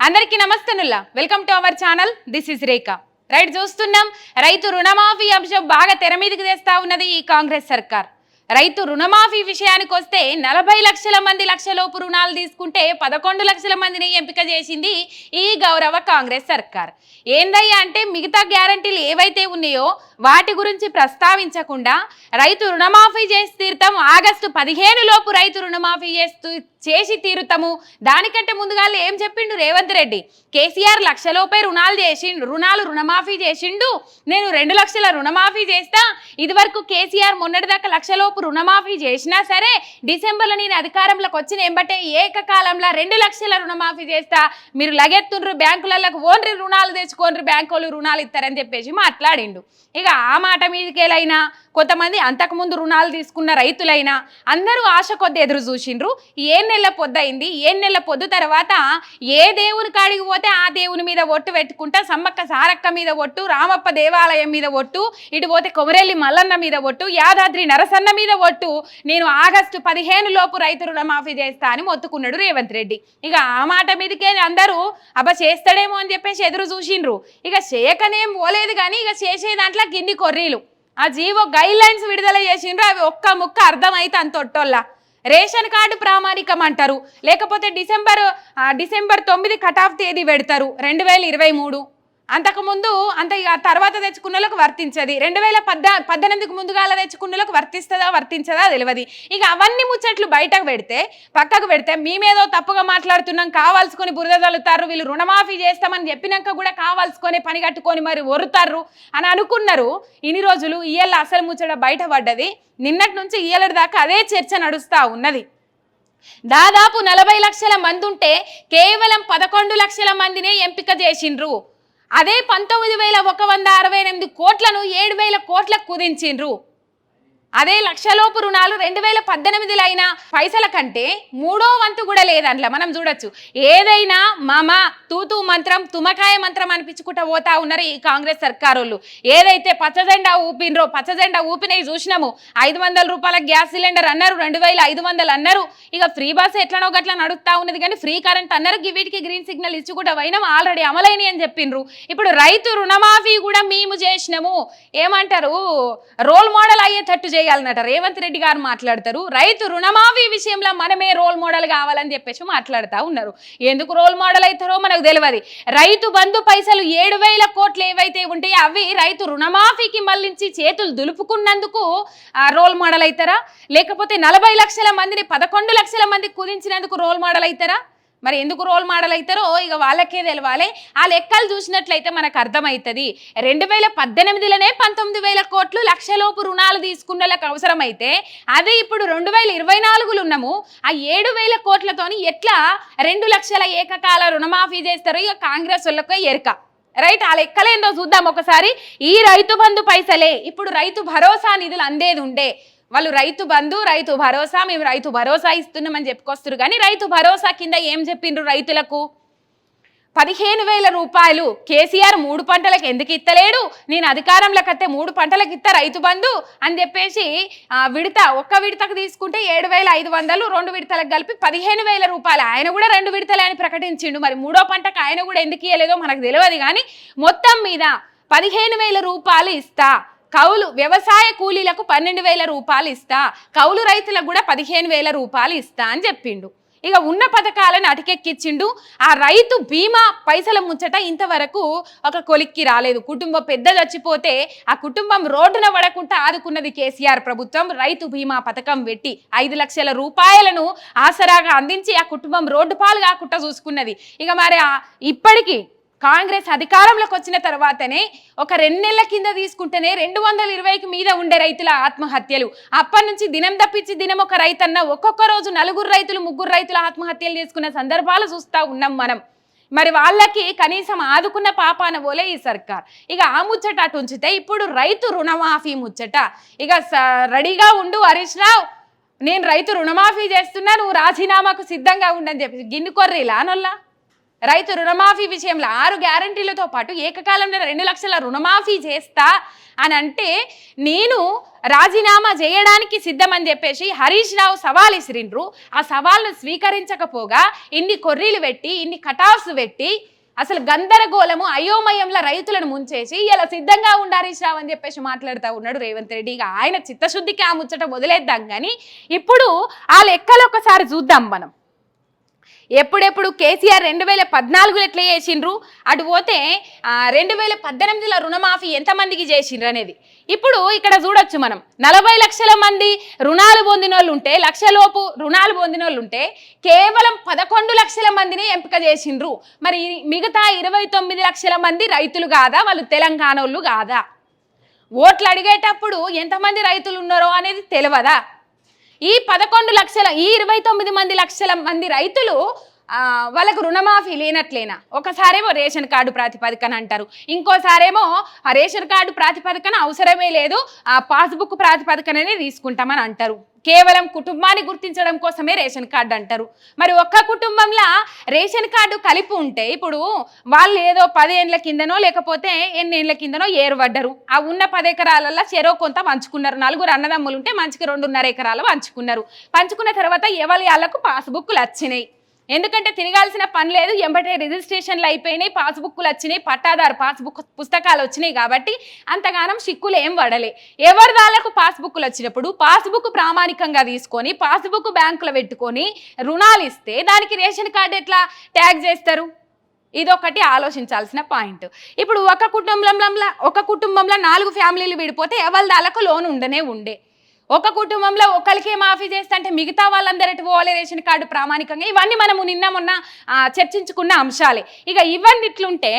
అందరికీ నమస్తేనుల్లా welcome to our channel this is Rekha right చూస్తున్నాం. రైతు రుణమాఫీ అంశం బాగా తెర మీదకి తెస్తా ఉన్నది ఈ కాంగ్రెస్ సర్కార్. రైతు రుణమాఫీ విషయానికి వస్తే నలభై లక్షల మంది లక్షలోపు రుణాలు తీసుకుంటే పదకొండు లక్షల మందిని ఎంపిక చేసింది ఈ గౌరవ కాంగ్రెస్ సర్కార్. ఏందయ్యా అంటే మిగతా గ్యారంటీలు ఏవైతే ఉన్నాయో వాటి గురించి ప్రస్తావించకుండా రైతు రుణమాఫీ చేసి తీర్థం ఆగస్టు పదిహేను లోపు రైతు రుణమాఫీ చేస్తూ చేసి తీరుతాము. దానికంటే ముందుగా ఏం చెప్పిండు రేవంత్ రెడ్డి? కేసీఆర్ లక్షలోపే రుణాలు చేసిండు రుణాలు రుణమాఫీ చేసిండు. నేను రెండు లక్షల రుణమాఫీ చేస్తా. ఇదివరకు కేసీఆర్ మొన్నటిదాకా లక్షలోపు రుణమాఫీ చేసినా సరే డిసెంబర్లో నేను అధికారంలోకి వచ్చిన ఏంబటే ఏకకాలంలో రెండు లక్షల రుణమాఫీ చేస్తా. మీరు లగెత్తుండ్రు బ్యాంకులకు ఓన్రి రుణాలు తెచ్చుకోండ్రు బ్యాంకులు రుణాలు ఇస్తారని చెప్పేసి మాట్లాడిండు. ఇక ఆ మాట మీదకేలైనా కొంతమంది అంతకుముందు రుణాలు తీసుకున్న రైతులైనా అందరూ ఆశ కొద్ది ఎదురు చూసిండ్రు. ఏం నెల పొద్దయింది ఏ నెల పొద్దు తర్వాత ఏ దేవుని కాడికి పోతే ఆ దేవుని మీద ఒట్టు పెట్టుకుంటా సమ్మక్క సారక్క మీద ఒట్టు రామప్ప దేవాలయం మీద ఒట్టు ఇటు పోతే కొమరెల్లి మల్లన్న మీద ఒట్టు యాదాద్రి నరసన్న మీద ఒట్టు నేను ఆగస్టు పదిహేను లోపు రైతు రుణమాఫీ చేస్తా అని మొత్తుకున్నాడు రేవంత్ రెడ్డి. ఇక ఆ మాట మీదకే అందరూ అబ్బ చేస్తాడేమో అని చెప్పేసి ఎదురు చూసిండ్రు. ఇక చేయకనేం పోలేదు కానీ ఇక చేసే దాంట్లో గిన్ని కొర్రీలు. ఆ జీవో గైడ్ లైన్స్ విడుదల చేసిండ్రు అవి ఒక్క ముక్క అర్థమైతే అంత ఒట్టోళ్ళ. రేషన్ కార్డు ప్రామాణికం అంటారు లేకపోతే డిసెంబర్ డిసెంబర్ తొమ్మిది కట్ ఆఫ్ తేదీ పెడతారు. రెండు వేల ఇరవై మూడు. అంతకుముందు అంత ఇక తర్వాత తెచ్చుకున్నలకు వర్తించది. రెండు వేల పద్ద పద్దెనిమిదికి ముందుగాల తెచ్చుకున్నలకు వర్తిస్తుందా వర్తించదా తెలియదు ఇక అవన్నీ ముచ్చట్లు బయటకు పెడితే పక్కకు పెడితే మేమేదో తప్పుగా మాట్లాడుతున్నాం కావాల్సుకొని బురద చల్లుతారు వీళ్ళు రుణమాఫీ చేస్తామని చెప్పినాక కూడా కావాల్సుకొని పని కట్టుకొని మరి ఒరుతారు అని అనుకున్నారు. ఇన్ని రోజులు ఇయ్యాల అసలు ముచ్చట బయటపడ్డది నిన్నటి నుంచి ఇయ్యాలటి దాకా అదే చర్చ నడుస్తూ ఉన్నది. దాదాపు నలభై లక్షల మంది ఉంటే కేవలం పదకొండు లక్షల మందినే ఎంపిక చేసిండ్రు. అదే పంతొమ్మిది వేల ఒక వంద అరవై ఎనిమిది కోట్లను ఏడు వేల కోట్లకు కుదించిండ్రు. అదే లక్షలోపు రుణాలు రెండు వేల పద్దెనిమిదిలో అయిన పైసల కంటే మూడో వంతు కూడా లేదంట్లా మనం చూడొచ్చు. ఏదైనా మమ తూతూ మంత్రం తుమకాయ మంత్రం అనిపించుకుంటా పోతా ఉన్నారు ఈ కాంగ్రెస్ సర్కారోళ్ళు. ఏదైతే పచ్చజెండా ఊపినరో పచ్చజెండా ఊపినవి చూసినాము. ఐదు వందల రూపాయల గ్యాస్ సిలిండర్ అన్నారు రెండు వేల ఐదు వందలు అన్నారు. ఇక ఫ్రీ బస్ ఎట్లనో గట్ల నడుస్తూ ఉన్నది కానీ ఫ్రీ కరెంట్ అన్నారు. వీటికి గ్రీన్ సిగ్నల్ ఇచ్చి కూడా పోయినాం ఆల్రెడీ అమలైనవి అని చెప్పిండ్రు ఇప్పుడు రైతు రుణమాఫీ కూడా మేము చేసినాము. ఏమంటారు? రోల్ మోడల్ అయ్యేటట్టు చేయాలన్నట రేవంత్ రెడ్డి గారు మాట్లాడతారు. రైతు రుణమాఫీ విషయంలో మనమే రోల్ మోడల్ కావాలని చెప్పేసి మాట్లాడుతూ ఉన్నారు. ఎందుకు రోల్ మోడల్ అవుతారో మనకు తెలియదు. రైతు బంధు పైసలు ఏడు వేల కోట్లు ఏవైతే ఉంటాయో అవి రైతు రుణమాఫీకి మళ్ళించి చేతులు దులుపుకున్నందుకు రోల్ మోడల్ అవుతారా లేకపోతే నలభై లక్షల మందిని పదకొండు లక్షల మంది కుదించినందుకు రోల్ మోడల్ అవుతారా మరి ఎందుకు రోల్ మోడల్ అవుతారో ఇక వాళ్ళకే తెలవాలి. ఆ లెక్కలు చూసినట్లయితే మనకు అర్థమవుతుంది రెండు వేల పద్దెనిమిదిలోనే పంతొమ్మిది వేల కోట్లు లక్షలోపు రుణాలు తీసుకున్నలకు అవసరమైతే అదే ఇప్పుడు రెండు వేల ఇరవై నాలుగులు ఉన్నాము ఆ ఏడు వేల కోట్లతోని ఎట్లా రెండు లక్షల ఏకకాల రుణమాఫీ చేస్తారో ఇక కాంగ్రెస్ వాళ్ళకు ఎరక. రైట్? ఆ లెక్కలేందో చూద్దాం ఒకసారి. ఈ రైతు బంధు పైసలే. ఇప్పుడు రైతు భరోసా నిధులు అందేది ఉండే. వాళ్ళు రైతు బంధు రైతు భరోసా మేము రైతు భరోసా ఇస్తున్నామని చెప్పుకొస్తారు కానీ రైతు భరోసా కింద ఏం చెప్పిండ్రు రైతులకు? పదిహేను వేల రూపాయలు కేసీఆర్ మూడు పంటలకు ఎందుకు ఇస్తలేడు నేను అధికారంలోకి వస్తే మూడు పంటలకు ఇస్తా రైతు బంధు అని చెప్పేసి విడత ఒక్క విడతకు తీసుకుంటే ఏడు వేల ఐదు వందలు రెండు విడతలకు కలిపి పదిహేను వేల రూపాయలు. ఆయన కూడా రెండు విడతలే అని ప్రకటించిండు. మరి మూడో పంటకు ఆయన కూడా ఎందుకు ఇవ్వలేదో మనకు తెలియదు కానీ మొత్తం మీద పదిహేను వేల రూపాయలు ఇస్తా. కౌలు వ్యవసాయ కూలీలకు పన్నెండు వేల రూపాయలు ఇస్తా కౌలు రైతులకు కూడా పదిహేను వేల రూపాయలు ఇస్తా అని చెప్పిండు. ఇక ఉన్న పథకాలను అటకెక్కిచ్చిండు. ఆ రైతు బీమా పైసల ముచ్చట ఇంతవరకు ఒక కొలిక్కి రాలేదు. కుటుంబం పెద్ద చచ్చిపోతే ఆ కుటుంబం రోడ్డున పడకుండా ఆదుకున్నది కేసీఆర్ ప్రభుత్వం. రైతు బీమా పథకం పెట్టి ఐదు లక్షల రూపాయలను ఆసరాగా అందించి ఆ కుటుంబం రోడ్డు పాలు కాకుండా చూసుకున్నది. ఇక మరి ఇప్పటికీ కాంగ్రెస్ అధికారంలోకి వచ్చిన తర్వాతనే ఒక రెండు నెలల కింద తీసుకుంటేనే రెండు వందల ఇరవైకి మీద ఉండే రైతుల ఆత్మహత్యలు. అప్పటి నుంచి దినం తప్పించి దినం ఒక రైతన్న ఒక్కొక్క రోజు నలుగురు రైతులు ముగ్గురు రైతులు ఆత్మహత్యలు చేసుకున్న సందర్భాలు చూస్తూ ఉన్నాం మనం. మరి వాళ్ళకి కనీసం ఆదుకున్న పాపాన పోలే ఈ సర్కార్. ఇక ఆ ముచ్చట అటు ఉంచితే ఇప్పుడు రైతు రుణమాఫీ ముచ్చట. ఇక స- రెడీగా ఉండు హరీష్ రావు. నేను రైతు రుణమాఫీ చేస్తున్నా నువ్వు రాజీనామాకు సిద్ధంగా ఉండని చెప్పి గిన్నె కొర్రీలా అనొల్లా రైతు రుణమాఫీ విషయంలో ఆరు గ్యారంటీలతో పాటు ఏకకాలంలో రెండు లక్షల రుణమాఫీ చేస్తా అని అంటే నేను రాజీనామా చేయడానికి సిద్ధమని చెప్పేసి హరీష్ రావు సవాల్ ఇసిరిండ్రు ఆ సవాల్ను స్వీకరించకపోగా ఇన్ని కొర్రీలు పెట్టి ఇన్ని కటాఫ్స్ పెట్టి అసలు గందరగోళము అయోమయంలో రైతులను ముంచేసి ఇలా సిద్ధంగా ఉండాలి రావు అని చెప్పేసి మాట్లాడుతూ ఉన్నాడు రేవంత్ రెడ్డి. ఇక ఆయన చిత్తశుద్ధికి ఆ ముచ్చట వదిలేద్దాం కానీ ఇప్పుడు ఆ లెక్కలు ఒకసారి చూద్దాం మనం. ఎప్పుడెప్పుడు కేసీఆర్ రెండు వేల పద్నాలుగులో ఎట్లా చేసిండ్రు? అటు పోతే రెండు వేల పద్దెనిమిదిలో రుణమాఫీ ఎంతమందికి చేసిండ్రు అనేది. ఇప్పుడు ఇక్కడ చూడొచ్చు మనం. నలభై లక్షల మంది రుణాలు పొందిన వాళ్ళు ఉంటే లక్షలోపు రుణాలు పొందిన వాళ్ళు ఉంటే కేవలం పదకొండు లక్షల మందిని ఎంపిక చేసిండ్రు. మరి మిగతా ఇరవై తొమ్మిది లక్షల మంది రైతులు కాదా? వాళ్ళు తెలంగాణ వాళ్ళు కాదా? ఓట్లు అడిగేటప్పుడు ఎంతమంది రైతులు ఉన్నారో అనేది తెలియదా ఈ పదకొండు లక్షల ఈ ఇరవై తొమ్మిది మంది లక్షల మంది రైతులు వాళ్ళకు రుణమాఫీ లేనట్లేనా? ఒకసారేమో రేషన్ కార్డు ప్రాతిపదికన అంటారు. ఇంకోసారేమో ఆ రేషన్ కార్డు ప్రాతిపదికన అవసరమే లేదు ఆ పాస్బుక్ ప్రాతిపదికననే తీసుకుంటామని అంటారు. కేవలం కుటుంబాన్ని గుర్తించడం కోసమే రేషన్ కార్డు అంటారు. మరి ఒక్క కుటుంబంలో రేషన్ కార్డు కలిపి ఉంటే ఇప్పుడు వాళ్ళు ఏదో పదేండ్ల కిందనో లేకపోతే ఎన్నేళ్ళ కిందనో ఏరుపడ్డరు ఆ ఉన్న పది ఎకరాలలో చెరో కొంత పంచుకున్నారు. నలుగురు అన్నదమ్ములు ఉంటే మంచికి రెండున్నర ఎకరాలు పంచుకున్నారు. పంచుకున్న తర్వాత ఎవరి వాళ్ళకు పాస్బుక్లు వచ్చినాయి? ఎందుకంటే తిరగాల్సిన పని లేదు ఎంబటే రిజిస్ట్రేషన్లు అయిపోయినాయి పాస్బుక్లు వచ్చినాయి పట్టాదారు పాస్బుక్ పుస్తకాలు వచ్చినాయి కాబట్టి అంతగానం సిక్కులు ఏం పడలే. ఎవరి వాళ్ళకు పాస్బుక్లు వచ్చినప్పుడు పాస్బుక్ ప్రామాణికంగా తీసుకొని పాస్బుక్ బ్యాంకులో పెట్టుకొని రుణాలు ఇస్తే దానికి రేషన్ కార్డు ఎట్లా ట్యాగ్ చేస్తారు? ఇదొకటి ఆలోచించాల్సిన పాయింట్. ఇప్పుడు ఒక కుటుంబంలో ఒక కుటుంబంలో నాలుగు ఫ్యామిలీలు విడిపోతే ఎవరి దాలకు లోన్ ఉండనే ఉండే. ఒక కుటుంబంలో ఒకరికే మాఫీ చేస్తే అంటే మిగతా వాళ్ళందరూ ఎటు పోవాలి రేషన్ కార్డు ప్రామాణికంగా? ఇవన్నీ మనము నిన్న మొన్న చర్చించుకున్న అంశాలే. ఇక ఇవన్నీ ఇట్లుంటే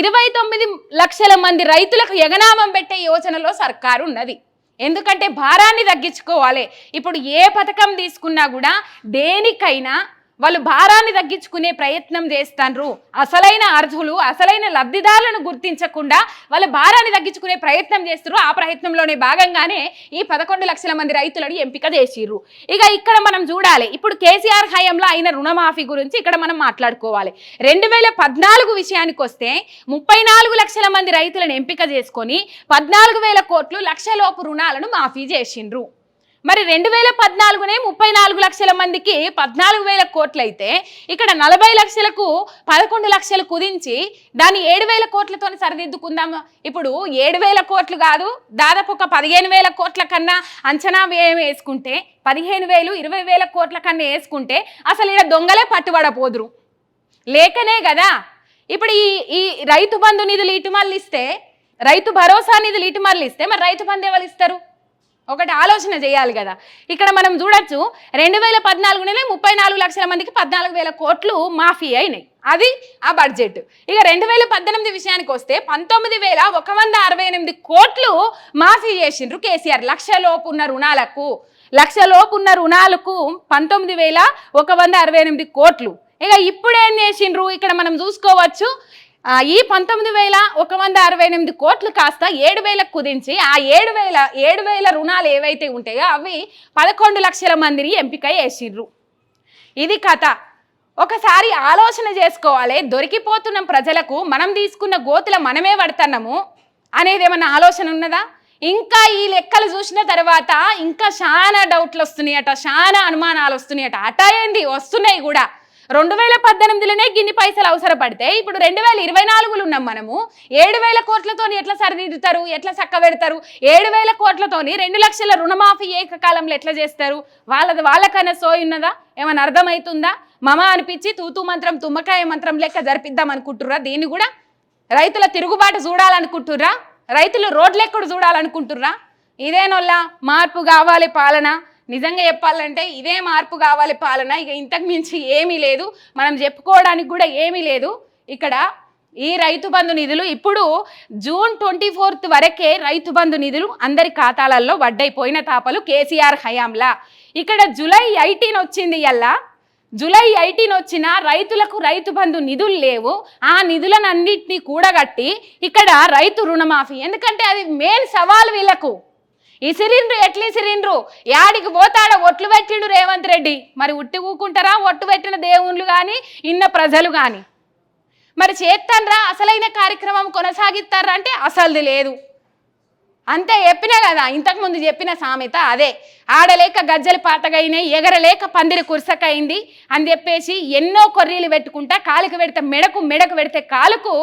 ఇరవై తొమ్మిది లక్షల మంది రైతులకు ఎగనామం పెట్టే యోచనలో సర్కారు ఉన్నది ఎందుకంటే భారాన్ని తగ్గించుకోవాలి. ఇప్పుడు ఏ పథకం తీసుకున్నా కూడా దేనికైనా వాళ్ళు భారాన్ని తగ్గించుకునే ప్రయత్నం చేస్తాండ్రు అసలైన అర్హులు అసలైన లబ్ధిదారులను గుర్తించకుండా వాళ్ళ భారాన్ని తగ్గించుకునే ప్రయత్నం చేస్తారు ఆ ప్రయత్నంలోనే భాగంగానే ఈ పదకొండు లక్షల మంది రైతులను ఎంపిక చేసిర్రు. ఇక ఇక్కడ మనం చూడాలి. ఇప్పుడు కేసీఆర్ హయాంలో అయిన రుణమాఫీ గురించి ఇక్కడ మనం మాట్లాడుకోవాలి. రెండు వేల పద్నాలుగు విషయానికి వస్తే ముప్పై నాలుగు లక్షల మంది రైతులను ఎంపిక చేసుకొని పద్నాలుగు వేల కోట్లు లక్షలోపు రుణాలను మాఫీ చేసిండ్రు. మరి రెండు వేల పద్నాలుగునే ముప్పై నాలుగు లక్షల మందికి పద్నాలుగు వేల కోట్లు అయితే ఇక్కడ నలభై లక్షలకు పదకొండు లక్షలు కుదించి దాన్ని ఏడు వేల కోట్లతో సరిదిద్దుకుందాం ఇప్పుడు ఏడు వేల కోట్లు కాదు దాదాపు ఒక పదిహేను వేల కోట్ల కన్నా అంచనా వ్యయం వేసుకుంటే పదిహేను వేలు ఇరవై వేల కోట్ల కన్నా వేసుకుంటే అసలు ఇక్కడ దొంగలే పట్టుబడపోదురు. లేకనే కదా ఇప్పుడు ఈ ఈ రైతు బంధు నిధులు ఇటు మళ్ళీ ఇస్తే రైతు భరోసా నిధులు ఇటు మళ్ళీ ఇస్తే మరి రైతు బంధు ఎవరు ఇస్తారు? ఒకటి ఆలోచన చేయాలి కదా. ఇక్కడ మనం చూడొచ్చు రెండు వేల పద్నాలుగునే ముప్పై నాలుగు లక్షల మందికి పద్నాలుగు వేల కోట్లు మాఫీ అయినాయి. అది ఆ బడ్జెట్ ఇక రెండు వేల పద్దెనిమిది విషయానికి వస్తే పంతొమ్మిది వేల ఒక వంద అరవై ఎనిమిది కోట్లు మాఫీ చేసిండ్రు కేసీఆర్. లక్షలోపు ఉన్న రుణాలకు లక్షలోపు ఉన్న రుణాలకు పంతొమ్మిది వేల ఒక వంద అరవై ఎనిమిది కోట్లు. ఇక ఇప్పుడు ఏం చేసిండ్రు? ఇక్కడ మనం చూసుకోవచ్చు ఈ పంతొమ్మిది వేల ఒక వంద అరవై ఎనిమిది కోట్లు కాస్త ఏడు వేలకు కుదించి ఆ ఏడు వేల ఏడు వేల రుణాలు ఏవైతే ఉంటాయో అవి పదకొండు లక్షల మందిని ఎంపిక చేసిండ్రు ఇది కథ. ఒకసారి ఆలోచన చేసుకోవాలి దొరికిపోతున్న ప్రజలకు మనం తీసుకున్న గోతుల మనమే పడుతున్నాము అనేది ఏమన్నా ఆలోచన ఉన్నదా? ఇంకా ఈ లెక్కలు చూసిన తర్వాత ఇంకా చాలా డౌట్లు వస్తున్నాయట చాలా అనుమానాలు వస్తున్నాయట. అట ఏంది? వస్తున్నాయి కూడా. రెండు వేల పద్దెనిమిదిలోనే గిన్ని పైసలు అవసరపడితే ఇప్పుడు రెండు వేల ఇరవై నాలుగులు ఉన్నాం మనము ఏడు వేల కోట్లతోని ఎట్లా సరిదిద్దుతారు? ఎట్లా చక్క పెడతారు? ఏడు వేల కోట్లతోని రెండు లక్షల రుణమాఫీ ఏకకాలంలో ఎట్లా చేస్తారు? వాళ్ళది వాళ్ళకన్నా సోయి ఉన్నదా? ఏమైనా అర్థమవుతుందా మమ అనిపించి తూతూ మంత్రం తుమ్మకాయ మంత్రం లెక్క జరిపిద్దాం అనుకుంటుర్రా? దీన్ని కూడా రైతుల తిరుగుబాటు చూడాలనుకుంటుర్రా? రైతులు రోడ్లెక్కడు చూడాలనుకుంటుర్రా? ఇదేనోళ్ళ మార్పు కావాలి పాలన. నిజంగా చెప్పాలంటే ఇదే మార్పు కావాలి పాలన. ఇక ఇంతకు మించి ఏమీ లేదు. మనం చెప్పుకోవడానికి కూడా ఏమీ లేదు. ఇక్కడ ఈ రైతు బంధు నిధులు ఇప్పుడు జూన్ ట్వంటీ ఫోర్త్ వరకే రైతు బంధు నిధులు అందరి ఖాతాలలో వడ్డైపోయిన తాపలు కేసీఆర్ హయాంలా. ఇక్కడ జూలై ఎయిటీన్ వచ్చింది అల్లా. జూలై ఎయిటీన్ వచ్చిన రైతులకు రైతు బంధు నిధులు లేవు. ఆ నిధులనన్నింటినీ కూడగట్టి ఇక్కడ రైతు రుణమాఫీ. ఎందుకంటే అది మెయిన్ సవాల్ వీళ్ళకు. ఇసిరిండ్రు ఎట్లా ఇసిరిండ్రు యాడికి పోతాడ ఒట్లు పెట్టిండు రేవంత్ రెడ్డి. మరి ఉట్టి ఊకుంటారా? ఒట్టు పెట్టిన దేవుళ్ళు కానీ ఇన్న ప్రజలు కానీ మరి చేస్తాన్రా అసలైన కార్యక్రమం కొనసాగిస్తారా అంటే అసలుది లేదు. అంతే చెప్పినా కదా ఇంతకుముందు చెప్పిన సామెత అదే. ఆడలేక గజ్జలు పాతగైనాయి ఎగరలేక పందిరి కురసకైంది అని చెప్పేసి ఎన్నో కొర్రీలు పెట్టుకుంటా కాలుకు పెడితే మెడకు మెడకు పెడితే కాలుకు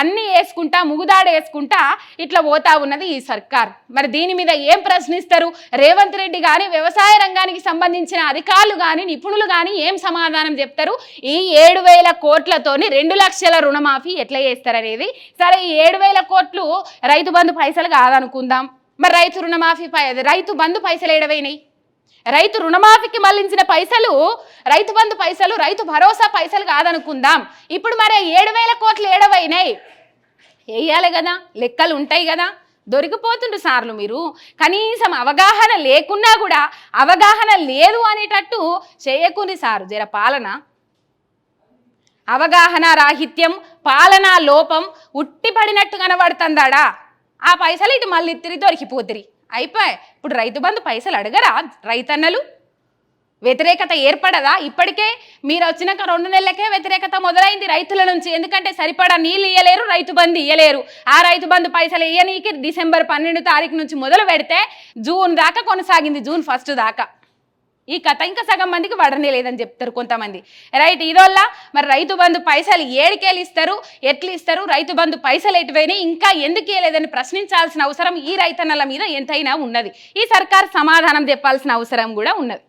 అన్నీ వేసుకుంటా ముగుదాడ వేసుకుంటా ఇట్లా పోతా ఉన్నది ఈ సర్కార్. మరి దీని మీద ఏం ప్రశ్నిస్తారు? రేవంత్ రెడ్డి కానీ వ్యవసాయ రంగానికి సంబంధించిన అధికారులు కానీ నిపుణులు కానీ ఏం సమాధానం చెప్తారు? ఈ ఏడు వేల కోట్లతోని రెండు లక్షల రుణమాఫీ ఎట్లా చేస్తారనేది? సరే ఈ ఏడు వేల కోట్లు రైతు బంధు పైసలు కాదనుకుందాం. మరి రైతు రుణమాఫీ పై రైతు బంధు పైసలు ఏడవైనాయి. రైతు రుణమాఫీకి మళ్ళించిన పైసలు రైతు బంధు పైసలు రైతు భరోసా పైసలు కాదనుకుందాం. ఇప్పుడు మరి ఏడు వేల కోట్లు ఏడవైనాయి. వేయాలి కదా లెక్కలు ఉంటాయి కదా. దొరికిపోతుండ్రు సార్లు మీరు. కనీసం అవగాహన లేకున్నా కూడా అవగాహన లేదు అనేటట్టు చేయకుంది సారు జర పాలన. అవగాహన రాహిత్యం పాలనా లోపం ఉట్టిపడినట్టు కనబడుతుందాడా? ఆ పైసలు ఇటు మళ్ళీ తిరిగి దొరికిపోతిరి. అయిపోయి ఇప్పుడు రైతు బంధు పైసలు అడగరా రైతన్నలు? వ్యతిరేకత ఏర్పడదా? ఇప్పటికే మీరు వచ్చినాక రెండు నెలలకే వ్యతిరేకత మొదలైంది రైతుల నుంచి. ఎందుకంటే సరిపడా నీళ్ళు ఇయ్యలేరు రైతు బంధు ఇయ్యలేరు. ఆ రైతు బంధు పైసలు ఇయ్యనీకి డిసెంబర్ పన్నెండు తారీఖు నుంచి మొదలు పెడితే జూన్ దాకా కొనసాగింది జూన్ ఫస్ట్ దాకా. ఈ కథ ఇంకా సగం మందికి వడనే లేదని చెప్తారు కొంతమంది. రైట్ ఇదొల్ల? మరి రైతు బంధు పైసలు ఏడికేలు ఇస్తారు? ఎట్లు ఇస్తారు? రైతు బంధు పైసలు ఎటువైనా ఇంకా ఎందుకు ఇవ్వలేదని ప్రశ్నించాల్సిన అవసరం ఈ రైతన్నల మీద ఎంతైనా ఉన్నది. ఈ సర్కార్ సమాధానం చెప్పాల్సిన అవసరం కూడా ఉన్నది.